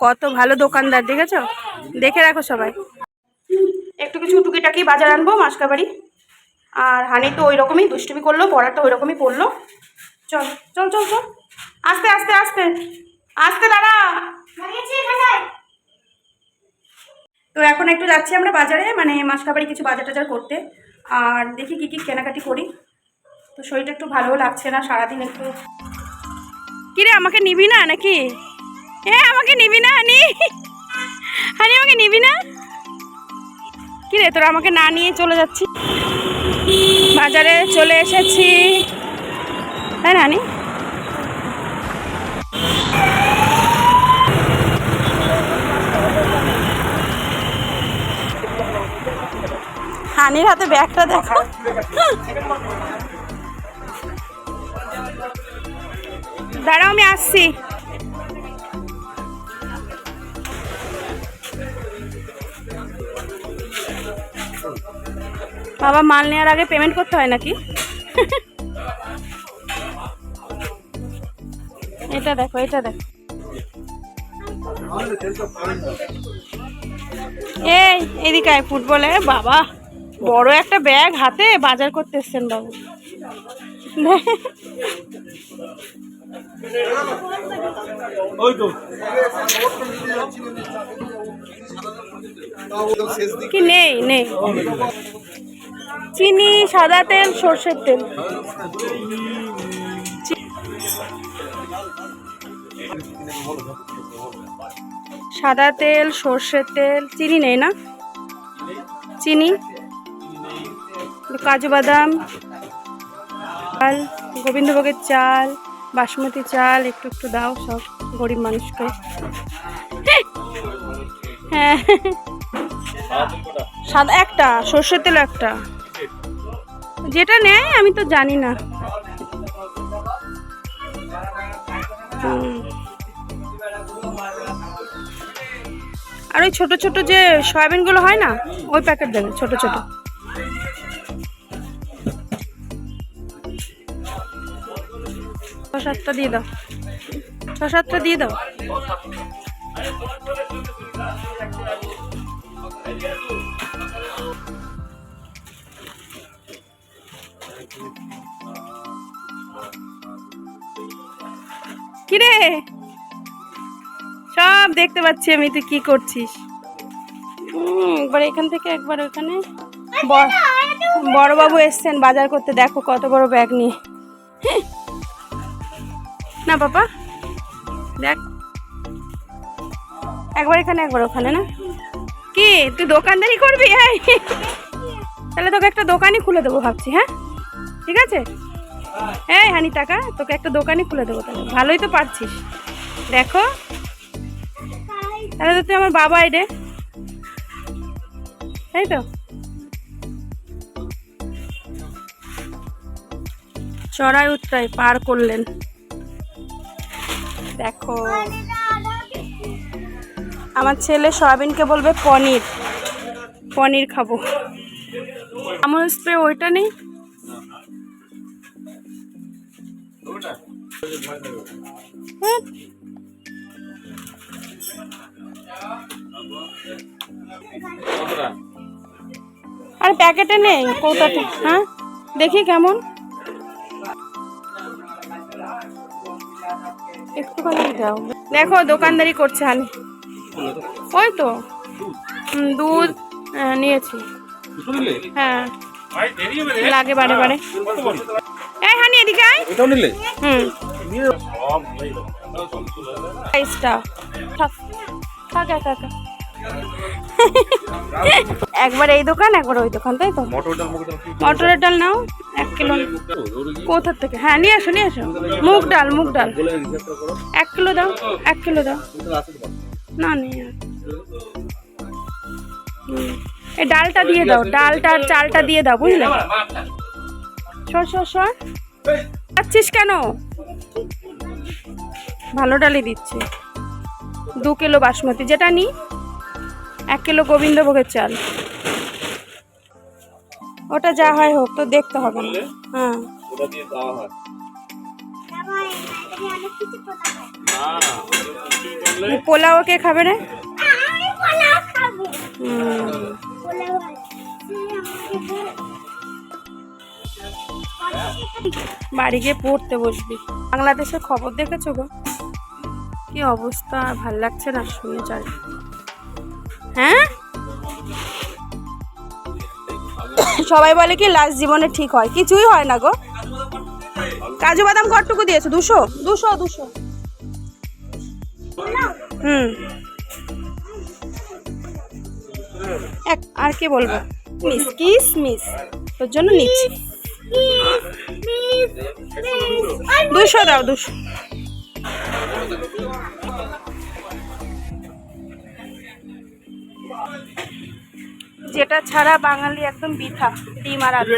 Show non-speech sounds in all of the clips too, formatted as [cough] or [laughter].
কত ভালো দোকানদার দেখেছ? দেখে রাখো সবাই। একটু কিছু টুকিটাকি বাজার আনব মাসকাবাড়ি আর হানি তো ওই রকমই দুষ্টুমি করল পড়াটা ওই রকমই পড়ল। চল চল চল চল। আস্তে আস্তে আস্তে। আস্তে দাঁড়া। তো এখন একটু যাচ্ছি আমরা বাজারে মানে মাসকাবাড়ি কিছু বাজার টাজার করতে। আর দেখি কী কী কেনাকাটি করি। তো শরীরটা একটু ভালোও লাগছে না সারাদিন একটু কিরে আমাকে নিবি না নাকি? এ, আমাকে নিবি না, হানি? হানি, আমাকে নিবি না? কিরে তোরা আমাকে না নিয়ে চলে যাচ্ছি? বাজারে চলে এসেছি। তাই না, হানি? হানির হাতে ব্যাগটা দেখো। দাঁড়াও, আমি আসছি। বাবা মাল নেওয়ার আগে পেমেন্ট করতে হয় নাকি? এটা দেখো এটা দেখো। এই এদিকে ফুটবলে। বাবা বড় একটা ব্যাগ হাতে বাজার করতে এসছেন বাবু। কি নেই নেই। চিনি, সাদা তেল, সর্ষের তেল। সাদা তেল, সর্ষের তেল, চিনি নেই না? চিনি? কাজু বাদাম, চাল, গোবিন্দভোগের চাল, বাসমতি চাল, একটু একটু দাও, সব গরিব মানুষকে। হ্যাঁ। সাদা একটা, সর্ষের তেল একটা। যেটা নেয়, আমি তো জানি না। আর ওই ছোট ছোট যে সয়াবিনগুলো হয় না, ওই প্যাকেট দেবে ছোট ছোট। ছ দিয়ে দাও। ছ দিয়ে দাও। সব দেখতে পাচ্ছি আমি তুই কি করছিস? একবার এখান থেকে একবার ওখানে। বড়- বড়বাবু এসছেন বাজার করতে দেখো কত বড় ব্যাগ নিয়ে। না বাবা দেখ। একবার এখানে একবার ওখানে না? কি তুই দোকানদারি করবি? হ্যাঁ তাহলে তোকে একটা দোকানই খুলে দেবো ভাবছি হ্যাঁ? ঠিক আছে? হ্যাঁ হানি টাকা তোকে একটা দোকানই খুলে দেবো তাহলে। ভালোই তো পারছিস। দেখো তাহলে তো আমার বাবা রে তাই তো? চড়াই উত্তরাই পার করলেন। দেখো। আমার ছেলে সয়াবিনকে বলবে, পনির। পনির খাব। আমল স্প্রে ওইটা নেই? হ্যাঁ। আর প্যাকেটে নেই কৌটাতে হ্যাঁ? দেখি কেমন। একটুখানি দাও। দেখো দোকানদারি করছে হানি। ওই তো। দুধ আহ, নিয়েছি। হ্যাঁ। ভাই দেরি হবে রে লাগে বারে বারে। এই হানি এদিকে আয়। হুম। থাক থাক একা একা [laughs] একবার এই দোকান একবার ওই দোকান তাই তো? মটরের ডাল নাও এক কিলো। কোথার থেকে? হ্যাঁ নিয়ে আসো নিয়ে আসো। মুগ ডাল মুগ ডাল। এক কিলো দাও এক কিলো দাও। না নেই। হুম। এই ডালটা দিয়ে দাও ডালটা আর চালটা দিয়ে দাও বুঝলে? সর সর সর যাচ্ছিস কেন? ভালো ডালই দিচ্ছে। দু কিলো বাসমতি যেটা নি এক কিলো গোবিন্দভোগের চাল। ওটা যা হয় হোক তো দেখতে হবে না। হ্যাঁ। ওটা দিয়ে দেওয়া হয়। পোলাও কে খাবে রে। বাড়ি গিয়ে পড়তে বসবি। বাংলাদেশের খবর দেখেছ গো? কি অবস্থা? ভালো লাগছে না? শুনে চাই হ্যাঁ? সবাই বলে কি লাস্ট জীবনে ঠিক হয়? কিছুই হয় না গো। কাজু বাদাম কতটুকু দিয়েছ? দুশো? দুশো দুশো। হুম। এক, আর কে বলব? Miss, kiss, miss. তোর জন্য নিচ্ছি. দুশো দাও, দুশো। যেটা ছাড়া বাঙালি একদম বৃথা ডিম আর আলু।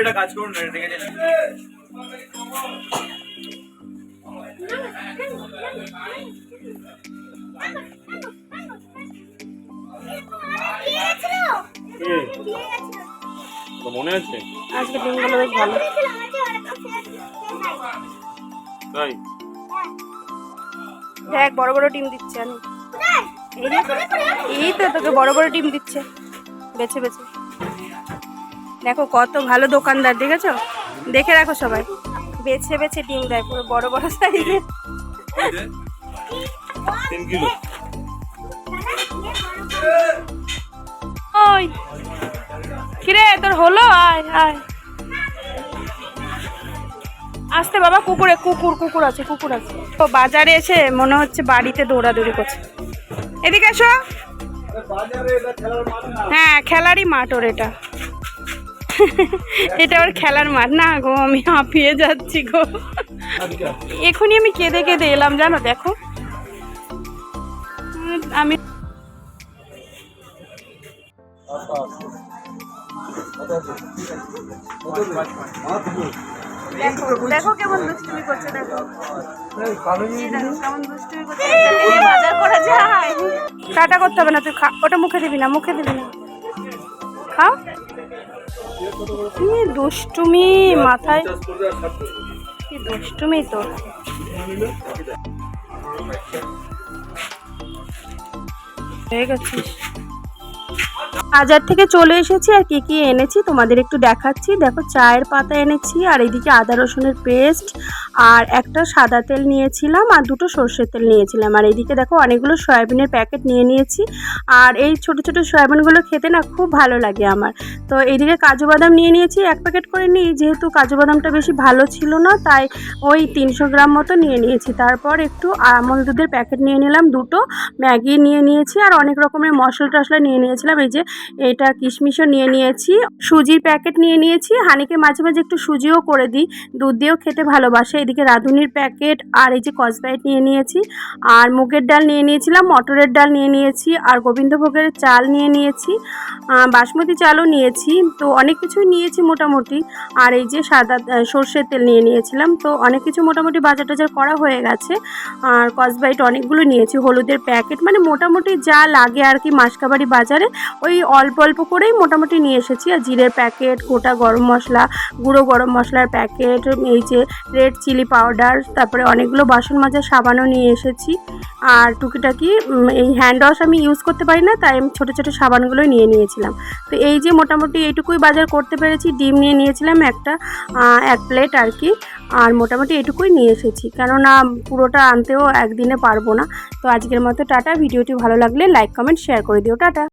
মনে আছে? আজকে ডিমগুলো বেশ ভালো। তাই? দেখ বড় বড় ডিম দিচ্ছে আমি এই এই তো তোকে বড় বড় ডিম দিচ্ছে। বেছে বেছে। দেখো কত ভালো দোকানদার দেখেছ? দেখে রাখো সবাই। বেছে বেছে ডিম দেয় পুরো বড় বড় সাইজে ওই। কিরে তোর হলো? আয় আয়। আসতে বাবা কুকুরে কুকুর কুকুর আছে কুকুর আছে। তো বাজারে এসে মনে হচ্ছে বাড়িতে দৌড়াদৌড়ি করছে। এদিকে এসো। হ্যাঁ খেলারই মাঠ ওর এটা। এটা ওর খেলার মাঠ। না গো, আমি হাঁপিয়ে যাচ্ছি গো। এখনই আমি কেঁদে কেঁদে এলাম, জানো, দেখো। আমি দেখো দেখো কেমন দুষ্টুমি করছে দেখো। কেমন দুষ্টুমি করছে। বাজার করা যায়। টাটা করতে হবে না তুই খা ওটা মুখে দিবি না মুখে দিবি না। খাও। কি দুষ্টুমি মাথায়। কি দুষ্টুমি তোর। হয়ে গেছিস বাজার থেকে চলে এসেছি আর কি কি এনেছি তোমাদের একটু দেখাচ্ছি। দেখো চায়ের পাতা এনেছি আর এইদিকে আদা রসুনের পেস্ট আর একটা সাদা তেল নিয়েছিলাম আর দুটো সর্ষের তেল নিয়েছিলাম। আর এইদিকে দেখো অনেকগুলো সয়াবিনের প্যাকেট নিয়ে নিয়েছি আর এই ছোট ছোট সয়াবিনগুলো খেতে না খুব ভালো লাগে আমার। তো এইদিকে কাজু বাদাম নিয়ে নিয়েছি, এক প্যাকেট করে নিই, যেহেতু কাজু বাদামটা বেশি ভালো ছিল না, তাই ওই তিনশো গ্রাম মতো নিয়ে নিয়েছি। তারপর একটু আমল দুধের প্যাকেট নিয়ে নিলাম দুটো, ম্যাগি নিয়ে নিয়েছি আর অনেক রকমের মশলা টশলা নিয়ে নিয়েছিলাম। এই যে এটা কিশমিশও নিয়ে নিয়েছি। সুজির প্যাকেট নিয়ে নিয়েছি। হানিকে মাঝে মাঝে একটু সুজিও করে দিই। দুধ দিয়েও খেতে ভালোবাসে। এদিকে রাঁধুনির প্যাকেট আর এই যে কসবাইট নিয়ে নিয়েছি। আর মুগের ডাল নিয়ে নিয়েছিলাম, মটরের ডাল নিয়ে নিয়েছি, আর গোবিন্দভোগের চাল নিয়ে নিয়েছি বাসমতি চালও নিয়েছি। তো অনেক কিছুই নিয়েছি মোটামুটি। আর এই যে সাদা সর্ষের তেল নিয়ে নিয়েছিলাম। তো অনেক কিছু মোটামুটি বাজার টাজার করা হয়ে গেছে। আর কসবাইট অনেকগুলো নিয়েছি। হলুদের প্যাকেট মানে মোটামুটি যা লাগে আর কি মাসকাবাড়ি বাজারে, ওই অল্প অল্প করেই মোটামুটি নিয়ে এসেছি। আর জিরের প্যাকেট, গোটা গরম মশলা, গুঁড়ো গরম মশলার প্যাকেট, এই যে রেড চিলি পাউডার, তারপরে অনেকগুলো বাসন মাজার সাবানও নিয়ে এসেছি। আর টুকিটাকি এই হ্যান্ড ওয়াশ আমি ইউজ করতে পারি না, তাই আমি ছোটো ছোটো সাবানগুলোই নিয়ে নিয়েছিলাম। তো এই যে মোটামুটি এইটুকুই বাজার করতে পেরেছি, ডিম নিয়ে নিয়েছিলাম একটা এক প্লেট আর কি। আর মোটামুটি এটুকুই নিয়ে এসেছি, কেননা পুরোটা আনতেও একদিনে পারব না। তো আজকের মতো টাটা, ভিডিওটি ভালো লাগলে লাইক কমেন্ট শেয়ার করে দিও। টাটা!